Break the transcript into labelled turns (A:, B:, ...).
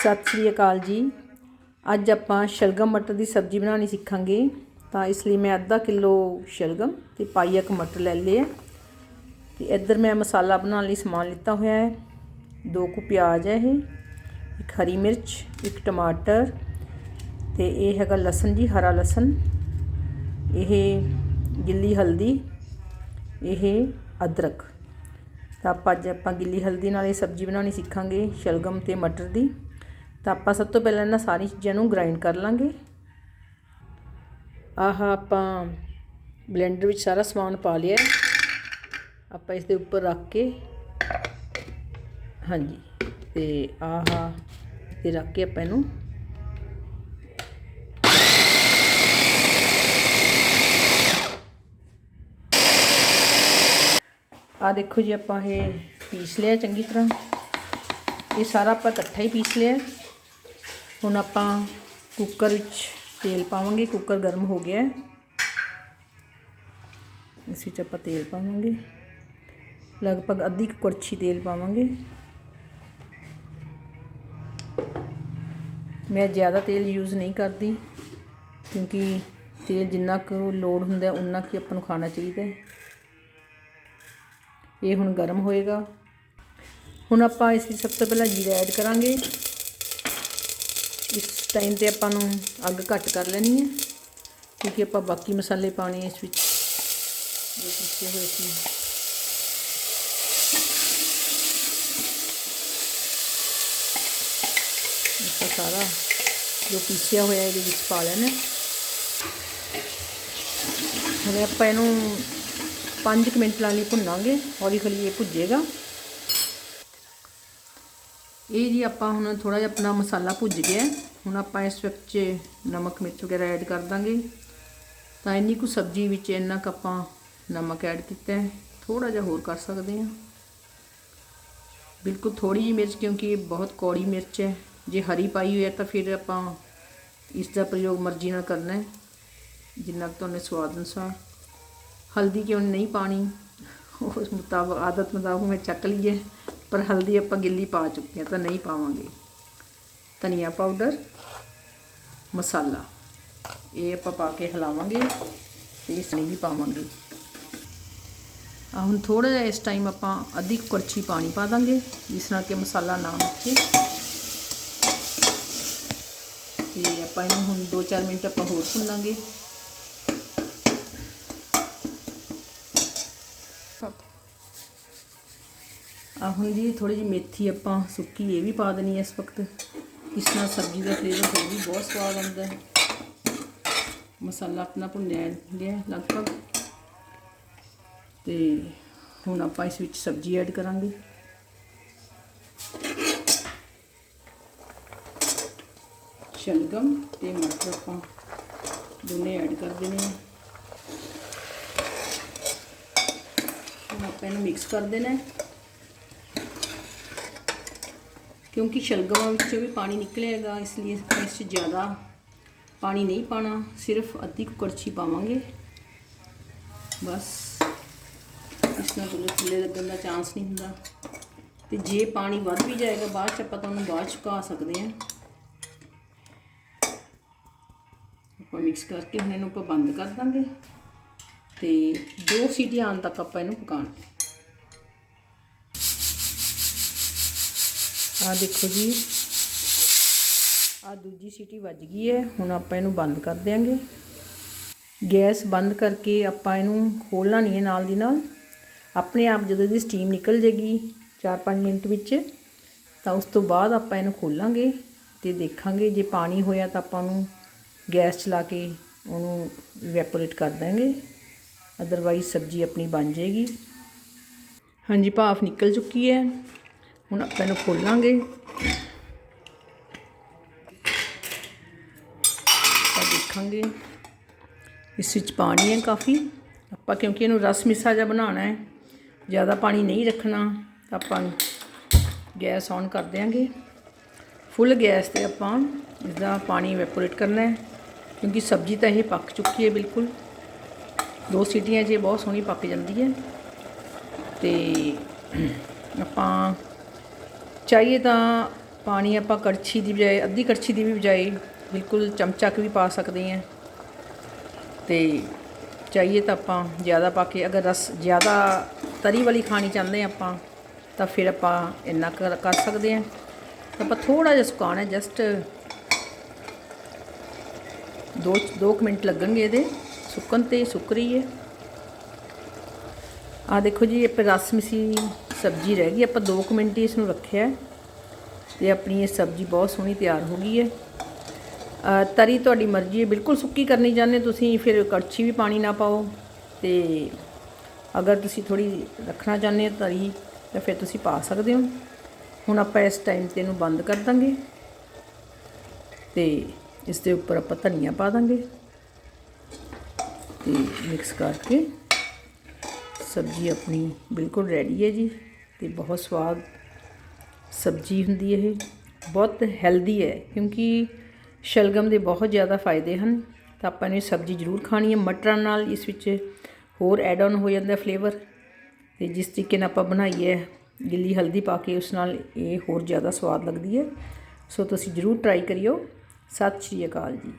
A: ਸਤਿ ਸ੍ਰੀ ਅਕਾਲ ਜੀ। ਅੱਜ ਆਪਾਂ ਸ਼ਲਗਮ ਮਟਰ ਦੀ ਸਬਜ਼ੀ ਬਣਾਉਣੀ ਸਿੱਖਾਂਗੇ। ਤਾਂ ਇਸ ਲਈ ਮੈਂ ਅੱਧਾ ਕਿਲੋ ਸ਼ਲਗਮ ਤੇ ਪਾਈਆ ਕੁ ਮਟਰ ਲੈ ਲਏ ਆ। ਤੇ ਇੱਧਰ ਮੈਂ ਮਸਾਲਾ ਬਣਾਉਣ ਲਈ ਸਮਾਨ ਲਿੱਤਾ ਹੋਇਆ ਹੈ। ਦੋ ਕੁ ਪਿਆਜ਼ ਹੈ ਇਹ, ਇੱਕ ਹਰੀ ਮਿਰਚ, ਇੱਕ ਟਮਾਟਰ ਤੇ ਇਹ ਹੈਗਾ ਲਸਣ ਜੀ, ਹਰਾ ਲਸਣ। ਇਹ ਗਿੱਲੀ ਹਲਦੀ, ਇਹ ਅਦਰਕ। ਤਾਂ ਆਪਾਂ ਅੱਜ ਆਪਾਂ ਗਿੱਲੀ ਹਲਦੀ ਨਾਲ ਇਹ ਸਬਜ਼ੀ ਬਣਾਉਣੀ ਸਿੱਖਾਂਗੇ ਸ਼ਲਗਮ ਤੇ ਮਟਰ ਦੀ। ਤਾਂ ਆਪਾਂ ਸਭ ਤੋਂ ਪਹਿਲਾਂ ਇਹਨਾਂ ਸਾਰੀ ਚੀਜ਼ਾਂ ਨੂੰ ਗ੍ਰਾਈਂਡ ਕਰ ਲਾਂਗੇ। ਆਹ ਆਪਾਂ ਬਲੈਂਡਰ ਵਿੱਚ ਸਾਰਾ ਸਮਾਨ ਪਾ ਲਿਆ ਆਪਾਂ ਇਸ ਦੇ ਉੱਪਰ ਰੱਖ ਕੇ, ਹਾਂਜੀ, ਤੇ ਆਹ ਤੇ ਰੱਖ ਕੇ ਆਪਾਂ ਇਹਨੂੰ ਆ ਦੇਖੋ ਜੀ, ਆਪਾਂ ਇਹ ਪੀਸ ਲਿਆ ਚੰਗੀ ਤਰ੍ਹਾਂ। ਇਹ ਸਾਰਾ ਆਪਾਂ ਇਕੱਠਾ ਹੀ ਪੀਸ ਲਿਆ ਹੁਣ ਆਪਾਂ ਕੁੱਕਰ ਵਿੱਚ ਤੇਲ ਪਾਵਾਂਗੇ ਕੁੱਕਰ ਗਰਮ ਹੋ ਗਿਆ ਹੈ। ਇਸ ਵਿੱਚ ਆਪਾਂ ਤੇਲ ਪਾਵਾਂਗੇ। ਲਗਭਗ ਅੱਧੀ ਕੁ ਕੜਛੀ ਤੇਲ ਪਾਵਾਂਗੇ। ਮੈਂ ਜ਼ਿਆਦਾ ਤੇਲ ਯੂਜ਼ ਨਹੀਂ ਕਰਦੀ, ਕਿਉਂਕਿ ਤੇਲ ਜਿੰਨਾ ਕੁ ਲੋੜ ਹੁੰਦਾ ਉਨਾ ਕੁ ਆਪਾਂ ਨੂੰ ਖਾਣਾ ਚਾਹੀਦਾ ਹੈ। ਇਹ ਹੁਣ ਗਰਮ ਹੋਏਗਾ। ਹੁਣ ਆਪਾਂ ਇਸ ਵਿੱਚ ਸਭ ਤੋਂ ਪਹਿਲਾਂ ਜੀਰਾ ਐਡ ਕਰਾਂਗੇ। ਟਾਈਮ ਤੇ ਆਪਾਂ ਨੂੰ ਅੱਗ ਘੱਟ ਕਰ ਲੈਣੀ ਹੈ, ਕਿਉਂਕਿ ਆਪਾਂ ਬਾਕੀ ਮਸਾਲੇ ਪਾਣੇ ਇਸ ਵਿੱਚ। ਜੋ ਪੀਸੇ ਹੋਏ ਸੀ। ਇਹ ਸਾਰਾ ਜੋ ਪੀਸਿਆ ਹੋਇਆ ਇਹਦੇ ਵਿੱਚ ਪਾ ਲੈਣਾ ਹੁਣ ਆਪਾਂ ਇਹਨੂੰ 5 ਮਿੰਟ ਲਈ ਭੁੰਨਾਂਗੇ, ਹੌਲੀ ਹੌਲੀ ਇਹ ਭੁੱਜੇਗਾ। ਇਹ ਜੀ ਆਪਾਂ ਹੁਣ ਥੋੜਾ ਜਿਹਾ ਆਪਣਾ ਮਸਾਲਾ ਭੁੱਜ ਗਿਆ ਹੁਣ ਆਪਾਂ ਇਸ ਵਿੱਚ ਨਮਕ ਮਿਰਚ ਵਗੈਰਾ ਐਡ ਕਰ ਦਾਂਗੇ। ਤਾਂ ਇੰਨੀ ਕੁ ਸਬਜ਼ੀ ਵਿੱਚ ਇੰਨਾ ਕੁ ਆਪਾਂ ਨਮਕ ਐਡ ਕੀਤਾ ਹੈ। ਥੋੜਾ ਜਿਹਾ ਹੋਰ ਕਰ ਸਕਦੇ ਹਾਂ। ਬਿਲਕੁਲ ਥੋੜੀ ਜਿਹੀ ਮਿਰਚ ਕਿਉਂਕਿ ਇਹ ਬਹੁਤ ਕੌੜੀ ਮਿਰਚ ਹੈ। ਜੇ ਹਰੀ ਪਾਈ ਹੋਈ ਹੈ ਤਾਂ ਫਿਰ ਆਪਾਂ ਇਸ ਦਾ ਪ੍ਰਯੋਗ ਮਰਜ਼ੀ ਨਾਲ ਕਰਨਾ ਹੈ। ਜਿੰਨਾ ਕੁ ਤੁਹਾਨੂੰ ਸਵਾਦ ਅਨੁਸਾਰ। ਹਲਦੀ ਕਿਉਂ ਨਹੀਂ ਪਾਣੀ? ਉਸ ਮੁਤਾਬਕ ਆਦਤ ਮੁਤਾਬਕ ਮੈਂ ਚੱਕ ਲਈਏ ਪਰ ਹਲਦੀ ਆਪਾਂ ਗਿੱਲੀ ਪਾ ਚੁੱਕੇ ਹਾਂ ਤਾਂ ਨਹੀਂ ਪਾਵਾਂਗੇ। ਧਨੀਆ ਪਾਊਡਰ ਮਸਾਲਾ। ਇਹ ਆਪਾਂ ਪਾ ਕੇ ਹਿਲਾਵਾਂਗੇ ਤੇ ਇਸ ਨਹੀਂ ਵੀ ਪਾਵਾਂਗੇ। ਆ ਹੁਣ ਥੋੜਾ ਜਿਹਾ ਇਸ ਟਾਈਮ ਆਪਾਂ ਅੱਧੀ ਕੜਛੀ ਪਾਣੀ ਪਾ ਦਾਂਗੇ, ਜਿਸ ਨਾਲ ਕਿ ਮਸਾਲਾ ਨਾ ਮੱਚੇ। ਤੇ ਆਪਾਂ ਇਹਨੂੰ ਹੁਣ 2-4 ਮਿੰਟ ਆਪਾਂ ਹੋਰ ਭੁੰਨਾਂਗੇ ਆ ਹੁਣ ਜੀ ਥੋੜੀ ਜਿਹੀ ਮੇਥੀ ਆਪਾਂ ਸੁੱਕੀ ਇਹ ਵੀ ਪਾ ਦੇਣੀ ਹੈ ਇਸ ਵਕਤ। ਇਸ ਨਾਲ ਸਬਜ਼ੀ ਦਾ ਫਲੇਵਰ ਹੋਰ ਵੀ ਬਹੁਤ ਸਵਾਦ ਆਉਂਦਾ ਹੈ। ਮਸਾਲਾ ਆਪਣਾ ਭੁੰਨਿਆ ਗਿਆ ਲਗਭਗ। ਤੇ ਹੁਣ ਆਪਾਂ ਇਸ ਵਿੱਚ ਸਬਜ਼ੀ ਐਡ ਕਰਾਂਗੇ। ਸ਼ਲਗਮ ਤੇ ਮਟਰ ਆਪਾਂ ਦੋਨੇ ਐਡ ਕਰ ਦੇਣੇ ਆ। ਹੁਣ ਆਪਾਂ ਇਹਨੂੰ ਮਿਕਸ ਕਰ ਦੇਣਾ ਹੈ ਕਿਉਂਕਿ ਸ਼ਲਗਮਾਂ ਵਿੱਚੋਂ ਵੀ ਪਾਣੀ ਨਿਕਲੇਗਾ, ਇਸ ਲਈ ਆਪਾਂ ਇਸ 'ਚ ਜ਼ਿਆਦਾ ਪਾਣੀ ਨਹੀਂ ਪਾਣਾ ਸਿਰਫ ਅੱਧੀ ਕੁ ਕੜਛੀ ਪਾਵਾਂਗੇ। ਬਸ, ਇਸ ਨਾਲ ਥੱਲੇ ਥੱਲੇ ਲੱਗਣ ਦਾ ਚਾਂਸ ਨਹੀਂ ਹੁੰਦਾ। ਤੇ ਜੇ ਪਾਣੀ ਵੱਧ ਵੀ ਜਾਏਗਾ, ਬਾਅਦ 'ਚ ਆਪਾਂ ਤੁਹਾਨੂੰ ਬਾਅਦ ਚੁਕਾ ਸਕਦੇ ਹਾਂ। ਆਪਾਂ ਮਿਕਸ ਕਰਕੇ ਹੁਣ ਇਹਨੂੰ ਆਪਾਂ ਬੰਦ ਕਰ ਦਾਂਗੇ। ਤੇ ਦੋ ਸੀਟੀਆਂ ਆਉਣ ਤੱਕ ਆਪਾਂ ਇਹਨੂੰ ਪਕਾਉਣਾ। ਆ ਦੇਖੋ ਜੀ। ਆ ਦੂਜੀ ਸੀਟੀ ਵੱਜ ਗਈ ਹੈ। ਹੁਣ ਆਪਾਂ ਇਹਨੂੰ ਬੰਦ ਕਰ ਦਿਆਂਗੇ। ਗੈਸ ਬੰਦ ਕਰਕੇ ਆਪਾਂ ਇਹਨੂੰ ਖੋਲਣਾ ਨਹੀਂ ਹੈ ਨਾਲ ਦੀ ਨਾਲ। ਆਪਣੇ ਆਪ ਜਦੋਂ ਇਹਦੀ ਸਟੀਮ ਨਿਕਲ ਜੇਗੀ 4-5 ਮਿੰਟ ਵਿੱਚ, ਤਾਂ ਉਸ ਤੋਂ ਬਾਅਦ ਆਪਾਂ ਇਹਨੂੰ ਖੋਲਾਂਗੇ ਤੇ ਦੇਖਾਂਗੇ। ਜੇ ਪਾਣੀ ਹੋਇਆ ਤਾਂ ਆਪਾਂ ਨੂੰ ਗੈਸ ਚਲਾ ਕੇ ਉਹਨੂੰ ਇਵੈਪੋਰੇਟ ਕਰ ਦਾਂਗੇ ਅਦਰਵਾਈਜ਼ ਸਬਜ਼ੀ ਆਪਣੀ ਬਣ ਜਾਏਗੀ। ਹਾਂਜੀ, ਭਾਫ ਨਿਕਲ ਚੁੱਕੀ ਹੈ। ਹੁਣ ਆਪਾਂ ਇਹਨੂੰ ਖੋਲਾਂਗੇ। ਆਪਾਂ ਦੇਖਾਂਗੇ। ਇਸ ਵਿੱਚ ਪਾਣੀ ਹੈ ਕਾਫੀ। ਆਪਾਂ ਕਿਉਂਕਿ ਇਹਨੂੰ ਰਸ ਮਿਸਾ ਜਿਹਾ ਬਣਾਉਣਾ ਹੈ। ਜ਼ਿਆਦਾ ਪਾਣੀ ਨਹੀਂ ਰੱਖਣਾ। ਤਾਂ ਆਪਾਂ ਗੈਸ ਔਨ ਕਰ ਦਿਆਂਗੇ। ਫੁੱਲ ਗੈਸ ਤੇ ਆਪਾਂ ਇਸ ਦਾ ਪਾਣੀ ਇਵੈਪੋਰੇਟ ਕਰਨਾ ਹੈ। ਕਿਉਂਕਿ ਸਬਜ਼ੀ ਤਾਂ ਇਹ ਪੱਕ ਚੁੱਕੀ ਹੈ ਬਿਲਕੁਲ। ਦੋ ਸੀਟੀਆਂ 'ਚ ਬਹੁਤ ਸੋਹਣੀ ਪੱਕ ਜਾਂਦੀ ਹੈ। ਤੇ ਆਪਾਂ ਚਾਹੀਏ ਤਾਂ ਪਾਣੀ ਆਪਾਂ ਕੜਛੀ ਦੀ ਬਜਾਏ, ਅੱਧੀ ਕੜਛੀ ਦੀ ਵੀ ਬਜਾਏ ਬਿਲਕੁਲ ਚਮਚਾ ਕੁ ਵੀ ਪਾ ਸਕਦੇ ਹਾਂ। ਤੇ ਚਾਹੀਏ ਤਾਂ ਆਪਾਂ ਜ਼ਿਆਦਾ ਪਾ ਕੇ, ਅਗਰ ਰਸ ਜ਼ਿਆਦਾ ਤਰੀ ਵਾਲੀ ਖਾਣੀ ਚਾਹੁੰਦੇ ਹਾਂ ਆਪਾਂ, ਤਾਂ ਫਿਰ ਆਪਾਂ ਇੰਨਾ ਕਰ ਕਰ ਸਕਦੇ ਹਾਂ। ਆਪਾਂ ਥੋੜਾ ਜਿਹਾ ਸੁਕਾਉਣਾ ਜਸਟ ਦੋ ਦੋ ਕੁ ਮਿੰਟ ਲੱਗਣਗੇ ਇਹਦੇ। ਸੁੱਕਣ ਤੇ ਸੁੱਕ ਰਹੀ ਹੈ। ਆ ਦੇਖੋ ਜੀ, ਇਹ ਰਸ ਮਿਸੀ ਸਬਜ਼ੀ ਰਹਿ ਗਈ, ਆਪਾਂ 2 ਮਿੰਟ ਹੀ ਇਸ ਨੂੰ ਰੱਖਿਆ ਹੈ। ਤੇ ਆਪਣੀ ਇਹ ਸਬਜ਼ੀ ਬਹੁਤ ਸੋਹਣੀ ਤਿਆਰ ਹੋ ਗਈ ਹੈ। ਤਰੀ ਤੁਹਾਡੀ ਮਰਜ਼ੀ ਹੈ, ਬਿਲਕੁਲ ਸੁੱਕੀ ਕਰਨੀ ਚਾਹੁੰਦੇ ਤੁਸੀਂ, ਫਿਰ ਕੜਛੀ ਵੀ ਪਾਣੀ ਨਾ ਪਾਓ। ਤੇ ਅਗਰ ਤੁਸੀਂ ਥੋੜੀ ਰੱਖਣਾ ਚਾਹੁੰਦੇ ਹੋ ਤਰੀ, ਤਾਂ ਫਿਰ ਤੁਸੀਂ ਪਾ ਸਕਦੇ ਹੋ। ਹੁਣ ਆਪਾਂ ਇਸ ਟਾਈਮ ਤੇ ਇਹਨੂੰ ਬੰਦ ਕਰ ਦਾਂਗੇ। ਤੇ ਇਸ ਦੇ ਉੱਪਰ ਆਪਾਂ ਧਨੀਆ ਪਾ ਦਾਂਗੇ। ਤੇ ਮਿਕਸ ਕਰਕੇ ਸਬਜ਼ੀ ਆਪਣੀ ਬਿਲਕੁਲ ਰੈਡੀ ਹੈ ਜੀ ਤੇ ਬਹੁਤ ਸਵਾਦ ਸਬਜ਼ੀ ਹੁੰਦੀ ਹੈ ਇਹ। ਬਹੁਤ ਹੈਲਦੀ ਹੈ ਕਿਉਂਕਿ ਸ਼ਲਗਮ ਦੇ ਬਹੁਤ ਜ਼ਿਆਦਾ ਫਾਇਦੇ ਹਨ। ਤਾਂ ਆਪਾਂ ਨੇ ਸਬਜ਼ੀ ਜ਼ਰੂਰ ਖਾਣੀ ਹੈ। ਮਟਰਾਂ ਨਾਲ ਇਸ ਵਿੱਚ ਹੋਰ ਐਡ ਆਨ ਹੋ ਜਾਂਦਾ ਫਲੇਵਰ ਤੇ ਜਿਸ ਤਰੀਕੇ ਨਾਲ ਆਪਾਂ ਬਣਾਈ ਹੈ, ਗਿੱਲੀ ਹਲਦੀ ਪਾ ਕੇ ਉਸ ਨਾਲ ਇਹ ਹੋਰ ਜ਼ਿਆਦਾ ਸਵਾਦ ਲੱਗਦੀ ਹੈ। ਸੋ ਤੁਸੀਂ ਜ਼ਰੂਰ ਟਰਾਈ ਕਰਿਓ। ਸਤਿ ਸ਼੍ਰੀ ਅਕਾਲ ਜੀ।